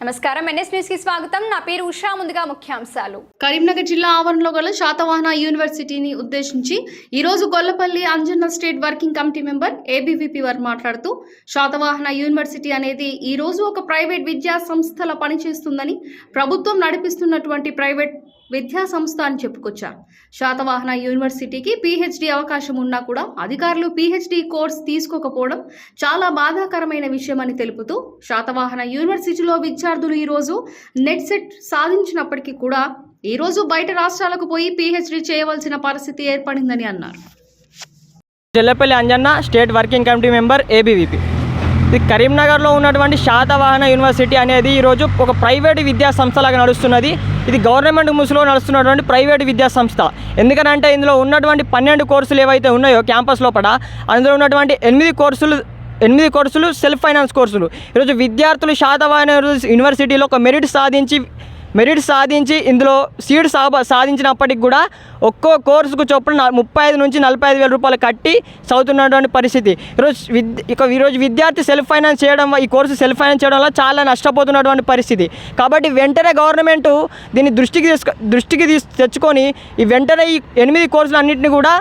నమస్కారం. ఎన్ఎస్ న్యూస్కి స్వాగతం. నా పేరు ఉషా. ముందుగా ముఖ్యాంశాలు. కరీంనగర్ జిల్లా ఆవరణలో గల శాతవాహన యూనివర్సిటీని ఉద్దేశించి ఈ రోజు Gollapalli Anjanna state working committee member ABVP వారు మాట్లాడుతూ శాతవాహన యూనివర్సిటీ అనేది ఈ రోజు ఒక ప్రైవేట్ విద్యా సంస్థల పనిచేస్తుందని ప్రభుత్వం నడిపిస్తున్నటువంటి ప్రైవేట్ విద్యా సంస్థ అని చెప్పుకొచ్చారు. శాతవాహన యూనివర్సిటీకి పీహెచ్డీ అవకాశం ఉన్నా కూడా అధికారులు పీహెచ్డీ కోర్స్ తీసుకోకపోవడం చాలా బాధాకరమైన విషయం అని తెలుపుతూ శాతవాహన యూనివర్సిటీలో విద్యార్థులు ఈరోజు నెట్ సెట్ సాధించినప్పటికీ కూడా ఈరోజు బయట రాష్ట్రాలకు పోయి పీహెచ్డీ చేయవలసిన పరిస్థితి ఏర్పడిందని అన్నారు. Jallapalli Anjanna state working committee member ABVP ఇది కరీంనగర్లో ఉన్నటువంటి శాతవాహన యూనివర్సిటీ అనేది ఈరోజు ఒక ప్రైవేట్ విద్యా సంస్థలాగా నడుస్తున్నది. ఇది గవర్నమెంట్ ముసులో నడుస్తున్నటువంటి ప్రైవేట్ విద్యా సంస్థ. ఎందుకనంటే ఇందులో ఉన్నటువంటి పన్నెండు కోర్సులు ఏవైతే ఉన్నాయో క్యాంపస్ లోపల అందులో ఉన్నటువంటి ఎనిమిది కోర్సులు ఎనిమిది కోర్సులు సెల్ఫ్ ఫైనాన్స్ కోర్సులు. ఈరోజు విద్యార్థులు శాతవాహన యూనివర్సిటీలో ఒక మెరిట్ సాధించి మెరిట్ సాధించి ఇందులో సీడ్ సాబ సాధించినప్పటికి కూడా ఒక్కో కోర్సుకు చొప్పున ముప్పై ఐదు నుంచి నలభై ఐదు వేల రూపాయలు కట్టి చదువుతున్నటువంటి పరిస్థితి. ఈరోజు విద్య ఈరోజు విద్యార్థి సెల్ఫ్ ఫైనాన్స్ చేయడం ఈ కోర్సు సెల్ఫ్ ఫైనాన్స్ చేయడం వల్ల చాలా నష్టపోతున్నటువంటి పరిస్థితి. కాబట్టి వెంటనే గవర్నమెంట్ దీన్ని దృష్టికి తీసుకు దృష్టికి తీసు తెచ్చుకొని ఈ వెంటనే ఈ ఎనిమిది కోర్సులు అన్నింటినీ కూడా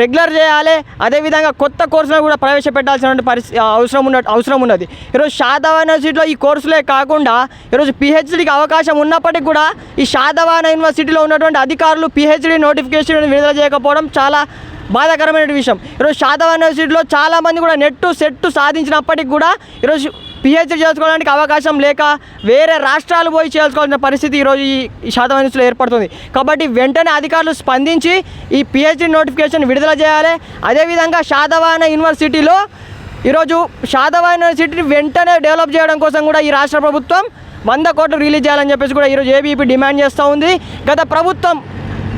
రెగ్యులర్ చేయాలి అదేవిధంగా కొత్త కోర్సులను కూడా ప్రవేశపెట్టాల్సిన పరిస్థితి అవసరం ఉన్న అవసరం ఉన్నది. ఈరోజు షాదవా యూనివర్సిటీలో ఈ కోర్సులే కాకుండా ఈరోజు పిహెచ్డీకి అవకాశం ఉన్నప్పటికీ కూడా ఈ శాతవాహన యూనివర్సిటీలో ఉన్నటువంటి అధికారులు పిహెచ్డీ నోటిఫికేషన్ విడుదల చేయకపోవడం చాలా బాధాకరమైన విషయం. ఈరోజు షాదవా యూనివర్సిటీలో చాలామంది కూడా నెట్టు సెట్టు సాధించినప్పటికి కూడా ఈరోజు పిహెచ్డీ చేసుకోవడానికి అవకాశం లేక వేరే రాష్ట్రాలు పోయి చేసుకోవాల్సిన పరిస్థితి ఈరోజు ఈ ఈ ఏర్పడుతుంది. కాబట్టి వెంటనే అధికారులు స్పందించి ఈ పిహెచ్డీ నోటిఫికేషన్ విడుదల చేయాలి. అదేవిధంగా శాతవాహన యూనివర్సిటీలో ఈరోజు శాతవాహన యూనివర్సిటీని వెంటనే డెవలప్ చేయడం కోసం కూడా ఈ రాష్ట్ర ప్రభుత్వం వంద కోట్లు రిలీజ్ చేయాలని చెప్పేసి కూడా ఈరోజు ఏబీపీ డిమాండ్ చేస్తూ ఉంది. గత ప్రభుత్వం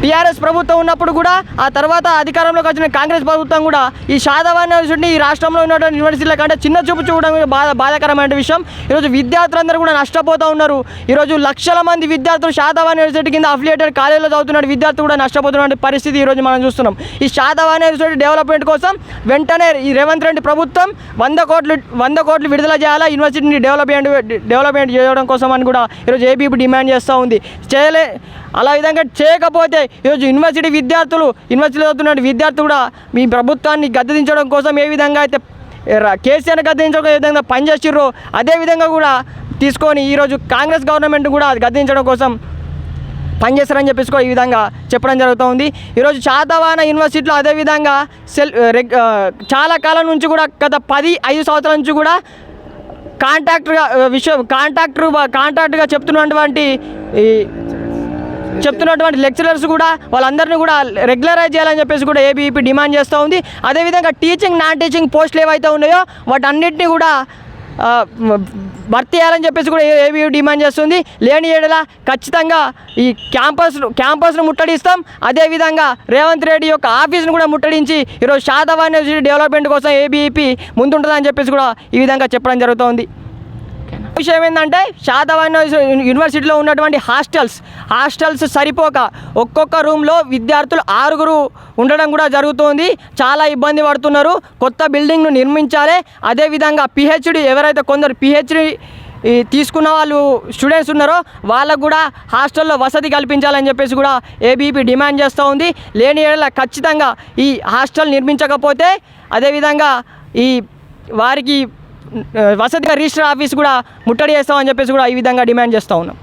టీఆర్ఎస్ ప్రభుత్వం ఉన్నప్పుడు కూడా ఆ తర్వాత అధికారంలోకి వచ్చిన కాంగ్రెస్ ప్రభుత్వం కూడా ఈ శాతవాహన యూనివర్సిటీని ఈ రాష్ట్రంలో ఉన్నటువంటి యూనివర్సిటీల కంటే చిన్న చూపు చూడడం బాధ బాధాకరమైన విషయం. ఈరోజు విద్యార్థులందరూ కూడా నష్టపోతూ ఉన్నారు. ఈరోజు లక్షల మంది విద్యార్థులు శాతవాహన యూనివర్సిటీ కింద అఫిలియేటెడ్ కాలేజీలో చదువుతున్న విద్యార్థులు కూడా నష్టపోతున్న పరిస్థితి ఈరోజు మనం చూస్తున్నాం. ఈ శాతవాహన యూనివర్సిటీ డెవలప్మెంట్ కోసం వెంటనే ఈ రేవంత్ రెడ్డి ప్రభుత్వం వంద కోట్లు వంద కోట్లు విడుదల చేయాలా? యూనివర్సిటీని డెవలప్మెంట్ డెవలప్మెంట్ చేయడం కోసం అని కూడా ఈరోజు ఏబీపీ డిమాండ్ చేస్తూ ఉంది. చేయలే అలా విధంగా చేయకపోతే ఈరోజు యూనివర్సిటీ విద్యార్థులు యూనివర్సిటీలో చదువుతున్న విద్యార్థులు కూడా మీ ప్రభుత్వాన్ని గద్దెదించడం కోసం ఏ విధంగా అయితే కేసీఆర్ గద్దెదించడం ఏ విధంగా పనిచేసిర్రో అదే విధంగా కూడా తీసుకొని ఈరోజు కాంగ్రెస్ గవర్నమెంట్ కూడా గద్దించడం కోసం పనిచేస్తారని చెప్పేసి ఈ విధంగా చెప్పడం జరుగుతుంది. ఈరోజు శాతవాహన యూనివర్సిటీలో అదేవిధంగా సెల్ రెగ్ చాలా కాలం నుంచి కూడా గత పది ఐదు సంవత్సరాల నుంచి కూడా కాంట్రాక్టర్గా విషయం కాంట్రాక్టర్ కాంట్రాక్ట్గా చెప్తున్నటువంటి ఈ చెప్తున్నటువంటి లెక్చరర్స్ కూడా వాళ్ళందరినీ కూడా రెగ్యులరైజ్ చేయాలని చెప్పేసి కూడా ఏబీపీ డిమాండ్ చేస్తూ ఉంది. అదేవిధంగా టీచింగ్ నాన్ టీచింగ్ పోస్టులు ఏవైతే ఉన్నాయో వాటన్నిటిని కూడా భర్తీ చేయాలని చెప్పేసి కూడా ఏబీ డిమాండ్ చేస్తుంది. లేని ఏడల ఖచ్చితంగా ఈ క్యాంపస్ క్యాంపస్ను ముట్టడిస్తాం. అదేవిధంగా రేవంత్ రెడ్డి యొక్క ఆఫీస్ను కూడా ముట్టడించి ఈరోజు శాతవాహన డెవలప్మెంట్ కోసం ఏబీఈపీ ముందుంటుందని చెప్పేసి కూడా ఈ విధంగా చెప్పడం జరుగుతోంది. విషయం ఏంటంటే శాతవాహన యూనివర్సిటీలో ఉన్నటువంటి హాస్టల్స్ హాస్టల్స్ సరిపోక ఒక్కొక్క రూమ్లో విద్యార్థులు ఆరుగురు ఉండడం కూడా జరుగుతుంది. చాలా ఇబ్బంది పడుతున్నారు. కొత్త బిల్డింగ్ను నిర్మించాలి. అదేవిధంగా పిహెచ్డి ఎవరైతే కొందరు పిహెచ్డి ఈ తీసుకున్న వాళ్ళు స్టూడెంట్స్ ఉన్నారో వాళ్ళకు కూడా హాస్టల్లో వసతి కల్పించాలని చెప్పేసి కూడా ఏబీపీ డిమాండ్ చేస్తూ ఉంది. లేని ఏళ్ళ ఖచ్చితంగా ఈ హాస్టల్ నిర్మించకపోతే అదేవిధంగా ఈ వారికి వసతిగా రిజిస్టర్ ఆఫీస్ కూడా ముట్టడి చేస్తామని చెప్పేసి కూడా ఈ విధంగా డిమాండ్ చేస్తూ ఉన్నాం.